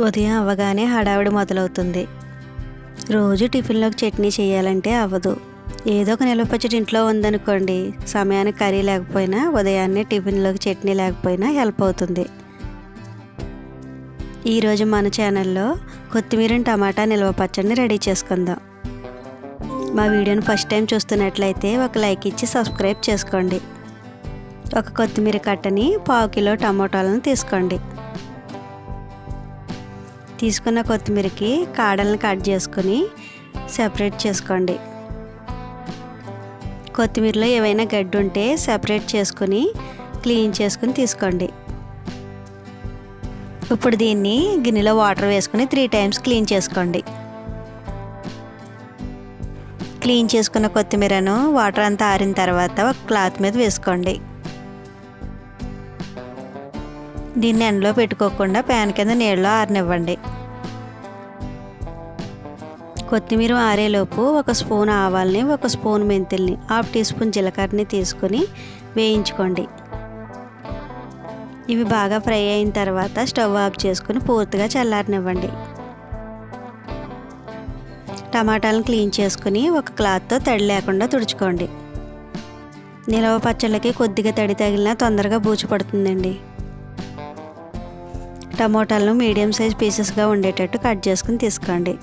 ఉదయం అవ్వగానే హడావిడి మొదలవుతుంది. రోజు టిఫిన్లోకి చట్నీ చేయాలంటే అవ్వదు. ఏదో ఒక నిల్వ పచ్చడి ఇంట్లో ఉందనుకోండి సమయానికి కర్రీ లేకపోయినా ఉదయాన్నే టిఫిన్లోకి చట్నీ లేకపోయినా హెల్ప్ అవుతుంది. ఈరోజు మన ఛానల్లో కొత్తిమీర టమాటా నిల్వ పచ్చడిని రెడీ చేసుకుందాం. మా వీడియోని ఫస్ట్ టైం చూస్తున్నట్లయితే ఒక లైక్ ఇచ్చి సబ్స్క్రైబ్ చేసుకోండి. ఒక కొత్తిమీర కట్టని పావు కిలో టమాటాలను తీసుకోండి. తీసుకున్న కొత్తిమీరకి కాడలను కట్ చేసుకొని సెపరేట్ చేసుకోండి. కొత్తిమీరలో ఏవైనా గడ్డి ఉంటే సెపరేట్ చేసుకొని క్లీన్ చేసుకుని తీసుకోండి. ఇప్పుడు దీన్ని గిన్నెలో వాటర్ వేసుకుని త్రీ టైమ్స్ క్లీన్ చేసుకోండి. క్లీన్ చేసుకున్న కొత్తిమీరను వాటర్ అంతా ఆరిన తర్వాత ఒక క్లాత్ మీద వేసుకోండి. దీన్ని ఎండలో పెట్టుకోకుండా ప్యాన్ కింద నీళ్ళలో ఆరనివ్వండి. కొత్తిమీర ఆరేలోపు ఒక స్పూన్ ఆవాల్ని ఒక స్పూన్ మెంతుల్ని హాఫ్ టీ స్పూన్ జీలకర్రని తీసుకొని వేయించుకోండి. ఇవి బాగా ఫ్రై అయిన తర్వాత స్టవ్ ఆఫ్ చేసుకుని పూర్తిగా చల్లారనివ్వండి. టమాటాలను క్లీన్ చేసుకుని ఒక క్లాత్తో తడి లేకుండా తుడుచుకోండి. నిలవ పచ్చళ్ళకి కొద్దిగా తడి తగిలినా తొందరగా బూజు పడుతుందండి. టమోటాలను మీడియం సైజ్ పీసెస్గా ఉండేటట్టు కట్ చేసుకుని తీసుకోండి.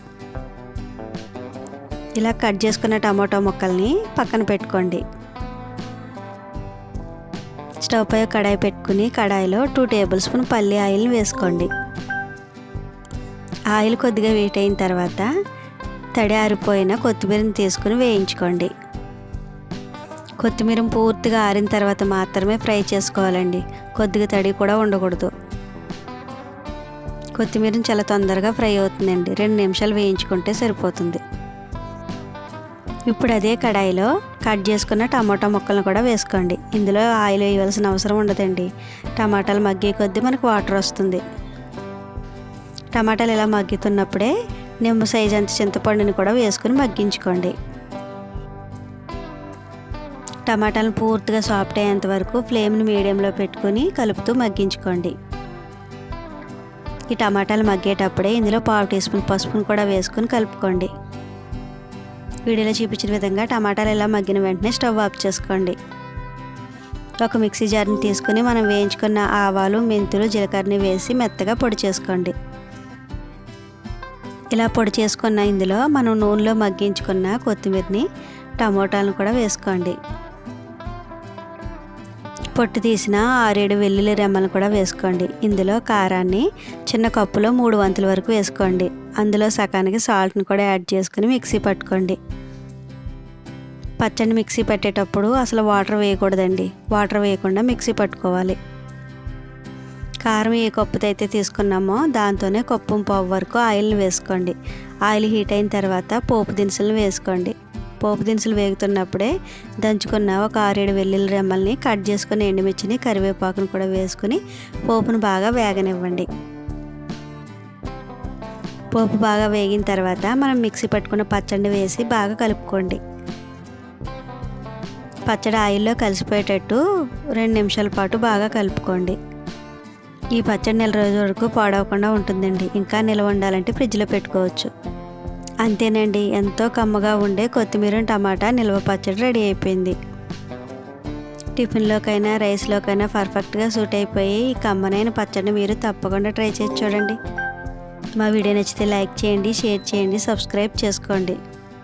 ఇలా కట్ చేసుకున్న టమాటో ముక్కల్ని పక్కన పెట్టుకోండి. స్టవ్ పై కడాయి పెట్టుకుని కడాయిలో టూ టేబుల్ స్పూన్ పల్లి ఆయిల్ని వేసుకోండి. ఆయిల్ కొద్దిగా వేట్ అయిన తర్వాత తడి ఆరిపోయిన కొత్తిమీరని తీసుకుని వేయించుకోండి. కొత్తిమీర పూర్తిగా ఆరిన తర్వాత మాత్రమే ఫ్రై చేసుకోవాలండి. కొద్దిగా తడి కూడా ఉండకూడదు. కొత్తిమీరని చాలా తొందరగా ఫ్రై అవుతుందండి. రెండు నిమిషాలు వేయించుకుంటే సరిపోతుంది. ఇప్పుడు అదే కడాయిలో కట్ చేసుకున్న టమాటా ముక్కలను కూడా వేసుకోండి. ఇందులో ఆయిల్ వేయవలసిన అవసరం ఉండదండి. టమాటాలు మగ్గే కొద్దీ మనకు వాటర్ వస్తుంది. టమాటాలు ఇలా మగ్గుతున్నప్పుడే నిమ్మ సైజ్ అంత చింతపండుని కూడా వేసుకుని మగ్గించుకోండి. టమాటాలను పూర్తిగా సాఫ్ట్ అయ్యేంత వరకు ఫ్లేమ్ని మీడియంలో పెట్టుకుని కలుపుతూ మగ్గించుకోండి. ఈ టమాటాలు మగ్గేటప్పుడే ఇందులో పావు టీ స్పూన్ పసుపును కూడా వేసుకుని కలుపుకోండి. వీడియోలో చూపించిన విధంగా టమాటాలు ఇలా మగ్గిన వెంటనే స్టవ్ ఆఫ్ చేసుకోండి. ఒక మిక్సీ జార్ని తీసుకుని మనం వేయించుకున్న ఆవాలు మెంతులు జీలకర్రని వేసి మెత్తగా పొడి చేసుకోండి. ఇలా పొడి చేసుకున్న ఇందులో మనం నూనెలో మగ్గించుకున్న కొత్తిమీరని టమోటాలను కూడా వేసుకోండి. పొట్టు తీసిన ఆరేడు వెల్లుల్లి రెమ్మలు కూడా వేసుకోండి. ఇందులో కారాన్ని చిన్న కప్పులో మూడు వంతుల వరకు వేసుకోండి. అందులో సగానికి సాల్ట్ని కూడా యాడ్ చేసుకుని మిక్సీ పట్టుకోండి. పచ్చడి మిక్సీ పెట్టేటప్పుడు అసలు వాటర్ వేయకూడదండి. వాటర్ వేయకుండా మిక్సీ పట్టుకోవాలి. కారం ఏ కప్పుతో అయితే తీసుకున్నామో దాంతోనే కప్పు పావు వరకు ఆయిల్ని వేసుకోండి. ఆయిల్ హీట్ అయిన తర్వాత పోపు దినుసులను వేసుకోండి. పోపు దినుసులు వేగుతున్నప్పుడే దంచుకున్న ఒక ఆరేడు వెల్లుల్లి రెమ్మల్ని కట్ చేసుకుని ఎండుమిర్చిని కరివేపాకును కూడా వేసుకుని పోపును బాగా వేగనివ్వండి. పోపు బాగా వేగిన తర్వాత మనం మిక్సీ పట్టుకున్న పచ్చడి వేసి బాగా కలుపుకోండి. పచ్చడి ఆయిల్లో కలిసిపోయేటట్టు రెండు నిమిషాల పాటు బాగా కలుపుకోండి. ఈ పచ్చడి నెల రోజు వరకు పాడవకుండా ఉంటుందండి. ఇంకా నిల్వ ఉండాలంటే ఫ్రిడ్జ్లో పెట్టుకోవచ్చు. అంతేనండి. ఎంతో కమ్మగా ఉండే కొత్తిమీర టమాటా నిల్వ పచ్చడి రెడీ అయిపోయింది. టిఫిన్లోకైనా రైస్లోకైనా పర్ఫెక్ట్గా సూట్ అయిపోయి ఈ కమ్మనైన పచ్చడిని మీరు తప్పకుండా ట్రై చేసి చూడండి. మా వీడియో నచ్చితే లైక్ చేయండి షేర్ చేయండి సబ్స్క్రైబ్ చేసుకోండి.